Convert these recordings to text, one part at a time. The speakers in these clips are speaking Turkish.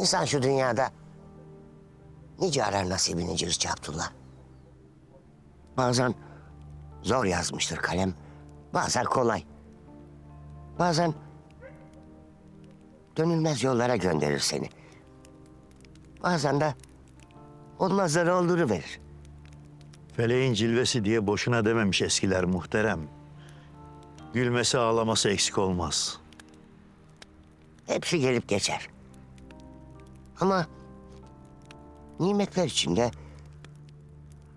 İnsan şu dünyada nice arar nasibini Cırcı Abdullah. Bazen zor yazmıştır kalem, bazen kolay. Bazen dönülmez yollara gönderir seni. Bazen de olmazları olduruverir. Feleğin cilvesi diye boşuna dememiş eskiler muhterem. Gülmesi ağlaması eksik olmaz. Hepsi gelip geçer. Ama nimetler içinde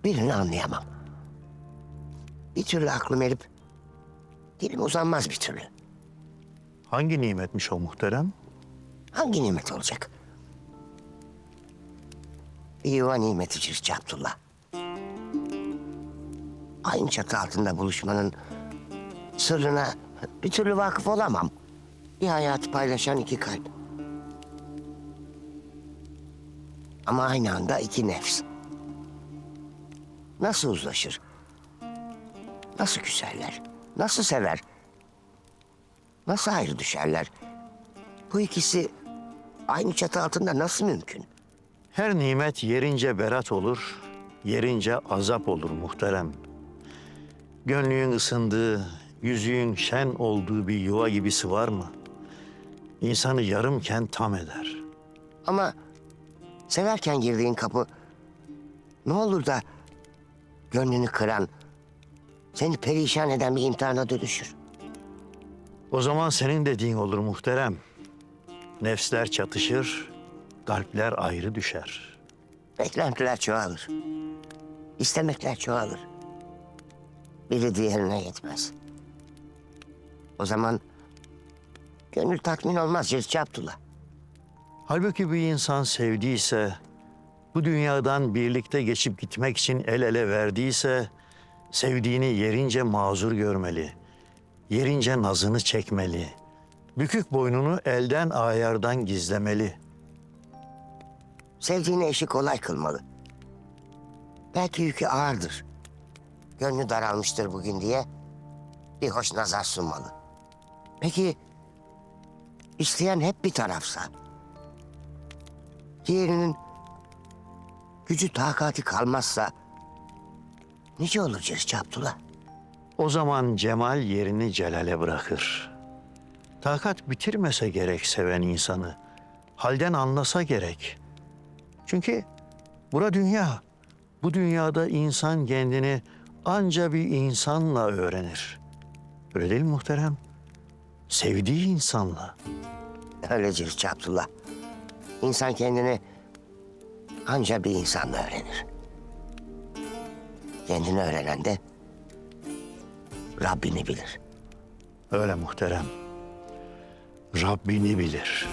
birini anlayamam. Bir türlü aklım erip dilim uzanmaz bir türlü. Hangi nimetmiş o muhterem? Hangi nimet olacak? Bir yuva nimeti Çirçi Abdullah. Aynı çatı altında buluşmanın sırrına bir türlü vakıf olamam. Bir hayatı paylaşan iki kalp. Ama aynı anda iki nefs. Nasıl uzlaşır? Nasıl küserler? Nasıl sever? Nasıl ayrı düşerler? Bu ikisi aynı çatı altında nasıl mümkün? Her nimet yerince berat olur, yerince azap olur muhterem. Gönlün ısındığı, yüzüğün şen olduğu bir yuva gibisi var mı? İnsanı yarımken tam eder. Ama severken girdiğin kapı ne olur da gönlünü kıran, seni perişan eden bir imtihana dönüşür. O zaman senin dediğin olur muhterem. Nefsler çatışır, kalpler ayrı düşer. Beklentiler çoğalır. İstemekler çoğalır. Biri diğerine yetmez. O zaman gönül tatmin olmaz Cırçı Abdullah. Halbuki bir insan sevdiyse, bu dünyadan birlikte geçip gitmek için el ele verdiyse, sevdiğini yerince mazur görmeli, yerince nazını çekmeli, bükük boynunu elden ayardan gizlemeli. Sevdiğini eşi kolay kılmalı. Belki yükü ağırdır. Gönlü daralmıştır bugün diye bir hoş nazar sunmalı. Peki isteyen hep bir tarafsa? Diğerinin gücü takati kalmazsa nice Cırcı Abdullah? O zaman cemal yerini celale bırakır. Takat bitirmese gerek seven insanı. Halden anlasa gerek. Çünkü bura dünya. Bu dünyada insan kendini anca bir insanla öğrenir. Öyle değil mi muhterem? Sevdiği insanla. Öyle Cırcı Abdullah. İnsan kendini anca bir insanla öğrenir. Kendini öğrenen de Rabbini bilir. Öyle muhterem. Rabbini bilir.